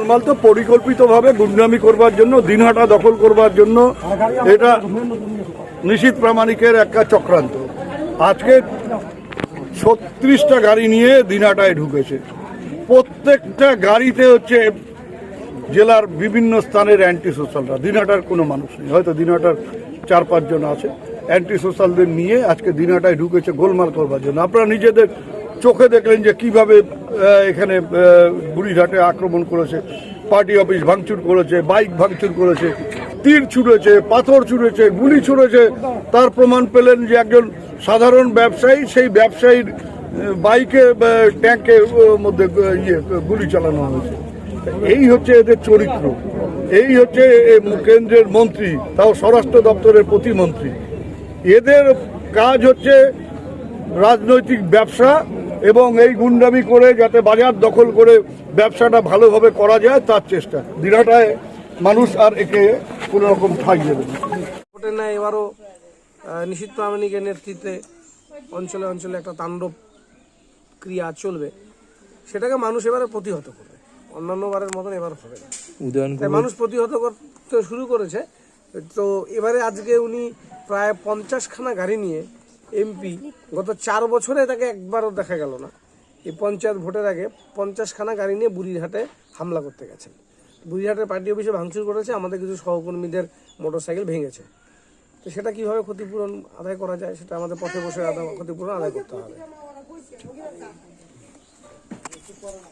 গোলমাল তো পরিকল্পিতভাবে গুন্ডামি করবার জন্য, দিনহাটা দখল করবার জন্য। এটা নিশীত প্রামাণিকের একটা চক্রান্ত। আজকে ছত্রিশটা গাড়ি নিয়ে দিনহাটায় ঢুকেছে। প্রত্যেকটা গাড়িতে হচ্ছে জেলার বিভিন্ন স্থানের অ্যান্টি সোশ্যালরা দিনহাটার কোনো মানুষ নেই। হয়তো দিনহাটার চার পাঁচজন আছে। অ্যান্টি সোশ্যালদের নিয়ে আজকে দিনহাটায় ঢুকেছে, গোলমাল করবার জন্য। আপনারা নিজেদের চোখে দেখলেন যে কীভাবে এখানে বুড়িঘাটে আক্রমণ করেছে, পার্টি অফিস ভাঙচুর করেছে, বাইক ভাঙচুর করেছে, তীর ছুঁড়েছে, পাথর ছুঁড়েছে, গুলি ছুঁড়েছে, তার প্রমাণ পেলেন যে একজন সাধারণ ব্যবসায়ী, সেই ব্যবসায়ীর বাইকে, বা, ট্যাঙ্কে মধ্যে ইয়ে গুলি চালানো হয়েছে। এই হচ্ছে এদের চরিত্র। এই হচ্ছে কেন্দ্রের মন্ত্রী, তাও স্বরাষ্ট্র দপ্তরের প্রতিমন্ত্রী। এদের কাজ হচ্ছে রাজনৈতিক ব্যবসা এবং এই গুন্ডামি করে যাতে বাজার দখল করে ব্যবসাটা ভালোভাবে করা যায় তার চেষ্টা। দিনাটায় মানুষ আর একে কোনো রকম ঠাই দেবে না। এবারও নিশীথ প্রামাণিকের নেতৃত্বে অঞ্চলে অঞ্চলে একটা তাণ্ডব ক্রিয়া চলবে। সেটাকে মানুষ এবারে প্রতিহত করবে। অন্যান্য বারের মতন এবার হবে না। তাই মানুষ প্রতিহত করতে শুরু করেছে। তো এবারে আজকে উনি প্রায় পঞ্চাশখানা গাড়ি নিয়ে এমপি গত চার বছরে তাকে একবারও দেখা গেল না। এই পঞ্চায়েত ভোটের আগে পঞ্চাশখানা গাড়ি নিয়ে বুড়িরহাটে হামলা করতে গেছেন। বুড়িরহাটের পার্টি অফিসে ভাঙচুর করেছে, আমাদের কিছু সহকর্মীদের মোটরসাইকেল ভেঙেছে। তো সেটা কীভাবে ক্ষতিপূরণ আদায় করা যায়, সেটা আমাদের পথে বসে আদা- ক্ষতিপূরণ আদায় করতে হবে।